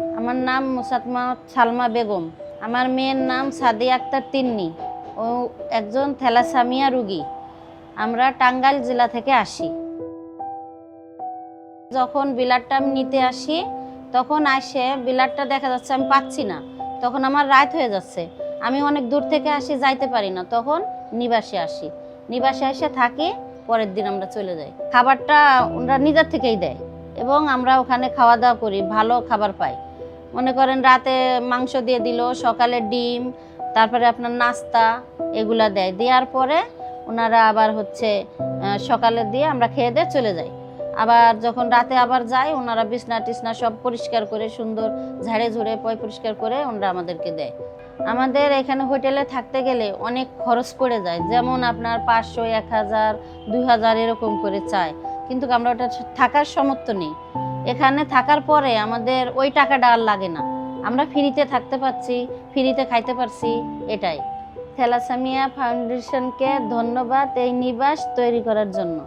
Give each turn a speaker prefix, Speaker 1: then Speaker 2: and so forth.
Speaker 1: আমার নাম মুসাতমা সালমা বেগম। আমার মেয়ের নাম সাদিয়া আক্তার তিন্নি। ও একজন থ্যালাসামিয়া রুগী। আমরা টাঙ্গাইল জেলা থেকে আসি। যখন বিলারটা আমি নিতে আসি, তখন আসে বিলারটা দেখা যাচ্ছে আমি পাচ্ছি না। তখন আমার রাত হয়ে যাচ্ছে। আমি অনেক দূর থেকে আসি, যাইতে পারি না। তখন নিবাসে আসি। নিবাসে এসে থাকি, পরের দিন আমরা চলে যাই। খাবারটা ওনারা নিজের থেকেই দেয়। এবং আমরা ওখানে খাওয়া দাওয়া করি, ভালো খাবার পাই। মনে করেন রাতে মাংস দিয়ে দিল, সকালে ডিম, তারপরে আপনার নাস্তা এগুলা দেয়। দেওয়ার পরে ওনারা আবার হচ্ছে সকালে দিয়ে আমরা খেয়ে দিয়ে চলে যাই। আবার যখন রাতে আবার যাই ওনারা বিছনা টিছনা সব পরিষ্কার করে, সুন্দর ঝাড়ে ঝুড়ে, পয় পরিষ্কার করে ওনারা আমাদেরকে দেয়। আমাদের এখানে হোটেলে থাকতে গেলে অনেক খরচ পড়ে যায়। যেমন আপনার পাঁচশো, এক হাজার, দুই হাজার এরকম করে চায়। কিন্তু আমরা ওটা থাকার সমর্থ নেই। এখানে থাকার পরে আমাদের ওই টাকাটা আর লাগে না। আমরা ফ্রিতে থাকতে পারছি, ফ্রিতে খাইতে পারছি, এটাই। থ্যালাসামিয়া ফাউন্ডেশনকে ধন্যবাদ এই নিবাস তৈরি করার জন্য।